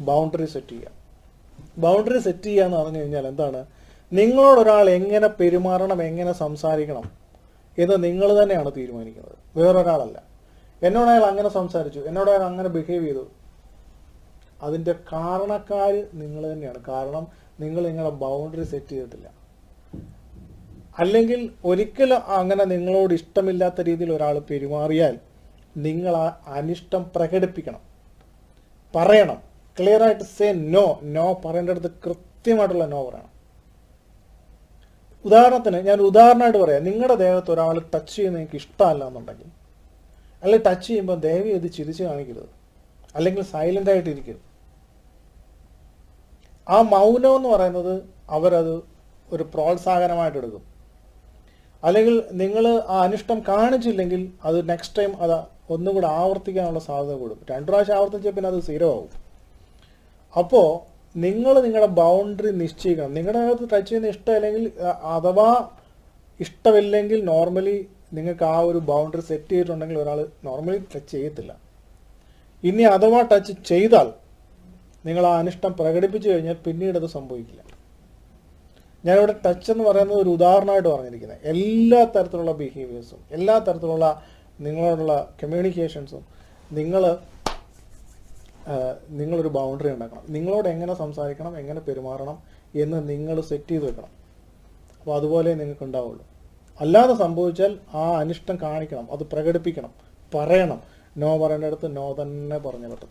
Boundary set ചെയ്യുക. Boundary set ചെയ്യുക എന്ന് പറഞ്ഞു കഴിഞ്ഞാൽ എന്താണ്? നിങ്ങളോടൊരാൾ എങ്ങനെ പെരുമാറണം എങ്ങനെ സംസാരിക്കണം എന്ന് നിങ്ങൾ തന്നെയാണ് തീരുമാനിക്കുന്നത്. വേറൊരാളല്ല. എന്നോട് അയാൾ അങ്ങനെ സംസാരിച്ചു. എന്നോട് അയാൾ അങ്ങനെ ബിഹേവ് ചെയ്തു. അതിന്റെ കാരണക്കാർ നിങ്ങൾ തന്നെയാണ്. കാരണം നിങ്ങൾ നിങ്ങളുടെ ബൗണ്ടറി സെറ്റ് ചെയ്തിട്ടില്ല. അല്ലെങ്കിൽ ഒരിക്കലും അങ്ങനെ നിങ്ങളോട് ഇഷ്ടമില്ലാത്ത രീതിയിൽ ഒരാൾ പെരുമാറിയാൽ നിങ്ങൾ ആ അനിഷ്ടം പ്രകടിപ്പിക്കണം. പറയണം. ക്ലിയർ ആയിട്ട് സേ നോ നോ പറയേണ്ടടുത്ത് കൃത്യമായിട്ടുള്ള നോ പറയണം. ഉദാഹരണത്തിന് ഞാൻ ഉദാഹരണമായിട്ട് പറയാം. നിങ്ങളുടെ ദേഹത്ത് ഒരാൾ ടച്ച് ചെയ്യുന്നത് എനിക്ക് ഇഷ്ടമല്ല എന്നുണ്ടെങ്കിൽ അല്ലെങ്കിൽ ടച്ച് ചെയ്യുമ്പോൾ ദയവ് അത് ചിരിച്ച് കാണിക്കരുത്. അല്ലെങ്കിൽ സൈലന്റ് ആയിട്ട് ഇരിക്കരുത്. ആ മൗനം എന്ന് പറയുന്നത് അവരത് ഒരു പ്രോത്സാഹനമായിട്ട് എടുക്കും. അല്ലെങ്കിൽ നിങ്ങൾ ആ അനിഷ്ടം കാണിച്ചില്ലെങ്കിൽ അത് നെക്സ്റ്റ് ടൈം അത് ഒന്നുകൂടെ ആവർത്തിക്കാനുള്ള സാധ്യത കൂടും. രണ്ടു പ്രാവശ്യം ആവർത്തിച്ചാൽ പിന്നെ അത് സ്ഥിരമാവും അപ്പോൾ നിങ്ങൾ നിങ്ങളുടെ ബൗണ്ടറി നിശ്ചയിക്കണം. നിങ്ങളുടെ അകത്ത് ടച്ച് ചെയ്യുന്ന ഇഷ്ടമില്ലെങ്കിൽ അഥവാ ഇഷ്ടമില്ലെങ്കിൽ നോർമലി നിങ്ങൾക്ക് ആ ഒരു ബൗണ്ടറി സെറ്റ് ചെയ്തിട്ടുണ്ടെങ്കിൽ ഒരാൾ നോർമലി ടച്ച് ചെയ്യത്തില്ല. ഇനി അഥവാ ടച്ച് ചെയ്താൽ നിങ്ങൾ ആ അനിഷ്ടം പ്രകടിപ്പിച്ചു കഴിഞ്ഞാൽ പിന്നീട് അത് സംഭവിക്കില്ല. ഞാനിവിടെ ടച്ച് എന്ന് പറയുന്നത് ഒരു ഉദാഹരണമായിട്ട് പറഞ്ഞിരിക്കുന്നത്. എല്ലാ തരത്തിലുള്ള ബിഹേവിയേഴ്സും എല്ലാ തരത്തിലുള്ള നിങ്ങളോടുള്ള കമ്മ്യൂണിക്കേഷൻസും നിങ്ങൾ നിങ്ങളൊരു ബൗണ്ടറി ഉണ്ടാക്കണം. നിങ്ങളോട് എങ്ങനെ സംസാരിക്കണം എങ്ങനെ പെരുമാറണം എന്ന് നിങ്ങൾ സെറ്റ് ചെയ്ത് വെക്കണം. അപ്പോൾ അതുപോലെ നിങ്ങൾക്ക് ഉണ്ടാവുള്ളൂ. അല്ലാതെ സംഭവിച്ചാൽ ആ അനിഷ്ടം കാണിക്കണം അത് പ്രകടിപ്പിക്കണം പറയണം. നോ പറയേണ്ടടുത്ത് നോ തന്നെ പറഞ്ഞു പറ്റും